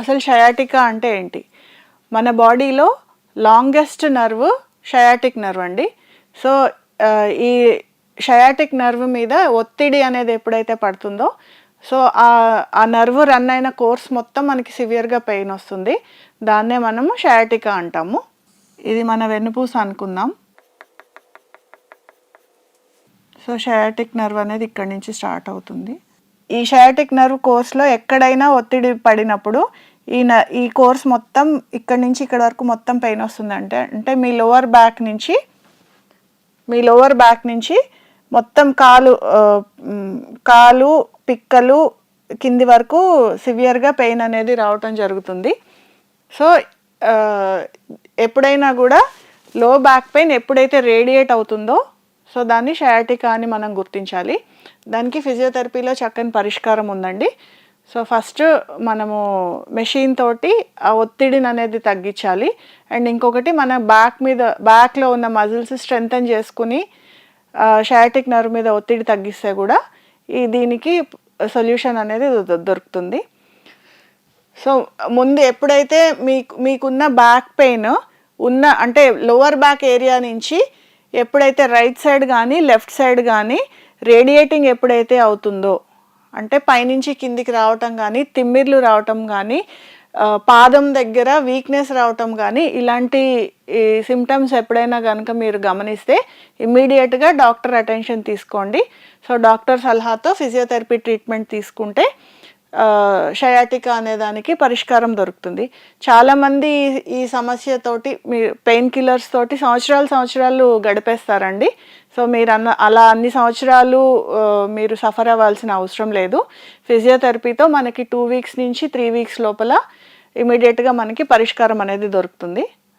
అసలు షయాటికా అంటే ఏంటి? మన బాడీలో లాంగెస్ట్ నర్వ్ షయాటిక్ నర్వ్ అండి. సో ఈ షయాటిక్ నర్వ్ మీద ఒత్తిడి అనేది ఎప్పుడైతే పడుతుందో సో ఆ ఆ నర్వ్ రన్ అయిన కోర్స్ మొత్తం మనకి సివియర్గా పెయిన్ వస్తుంది. దాన్నే మనము షయాటికా అంటాము. ఇది మన వెన్నుపూస అనుకుందాం. సో షయాటిక్ నర్వ్ అనేది ఇక్కడి నుంచి స్టార్ట్ అవుతుంది. ఈ షయాటిక్ నర్వ్ కోర్స్లో ఎక్కడైనా ఒత్తిడి పడినప్పుడు ఈ న ఈ కోర్స్ మొత్తం ఇక్కడ నుంచి ఇక్కడ వరకు మొత్తం పెయిన్ వస్తుందంటే అంటే మీ లోవర్ బ్యాక్ నుంచి మీ లోవర్ బ్యాక్ నుంచి మొత్తం కాలు కాలు పిక్కలు కింది వరకు సివియర్గా పెయిన్ అనేది రావటం జరుగుతుంది. సో ఎప్పుడైనా కూడా లో బ్యాక్ పెయిన్ ఎప్పుడైతే రేడియేట్ అవుతుందో సో దాన్ని షయాటికా అని మనం గుర్తించాలి. దానికి ఫిజియోథెరపీలో చక్కని పరిష్కారం ఉందండి. సో ఫస్ట్ మనము మెషిన్ తోటి ఆ ఒత్తిడిని అనేది తగ్గించాలి. అండ్ ఇంకొకటి మన బ్యాక్ మీద బ్యాక్లో ఉన్న మజిల్స్ స్ట్రెంగ్తన్ చేసుకుని షయాటిక్ నర్వ్ మీద ఒత్తిడి తగ్గిస్తే కూడా ఈ దీనికి సొల్యూషన్ అనేది దొ- దొరుకుతుంది. సో ముందు ఎప్పుడైతే మీకు మీకున్న బ్యాక్ పెయిన్ ఉన్న అంటే లోవర్ బ్యాక్ ఏరియా నుంచి ఎప్పుడైతే రైట్ సైడ్ కానీ లెఫ్ట్ సైడ్ కానీ రేడియేటింగ్ ఎప్పుడైతే అవుతుందో అంటే పైనుంచి కిందికి రావటం కానీ తిమ్మిర్లు రావటం కానీ పాదం దగ్గర వీక్నెస్ రావటం కానీ ఇలాంటి సిమ్టమ్స్ ఎప్పుడైనా కనుక మీరు గమనిస్తే ఇమ్మీడియట్గా డాక్టర్ అటెన్షన్ తీసుకోండి. సో డాక్టర్ సలహాతో ఫిజియోథెరపీ ట్రీట్మెంట్ తీసుకుంటే షయాటికా అనే దానికి పరిష్కారం దొరుకుతుంది. చాలామంది ఈ- సమస్యతోటి మీ పెయిన్ కిల్లర్స్ తోటి సంవత్సరాలు సంవత్సరాలు గడిపేస్తారండి. సో మీరు అన్న అలా అన్ని సంవత్సరాలు మీరు సఫర్ అవ్వాల్సిన అవసరం లేదు. ఫిజియోథెరపీతో మనకి టూ వీక్స్ నుంచి త్రీ వీక్స్ లోపల ఇమీడియట్గా మనకి పరిష్కారం అనేది దొరుకుతుంది.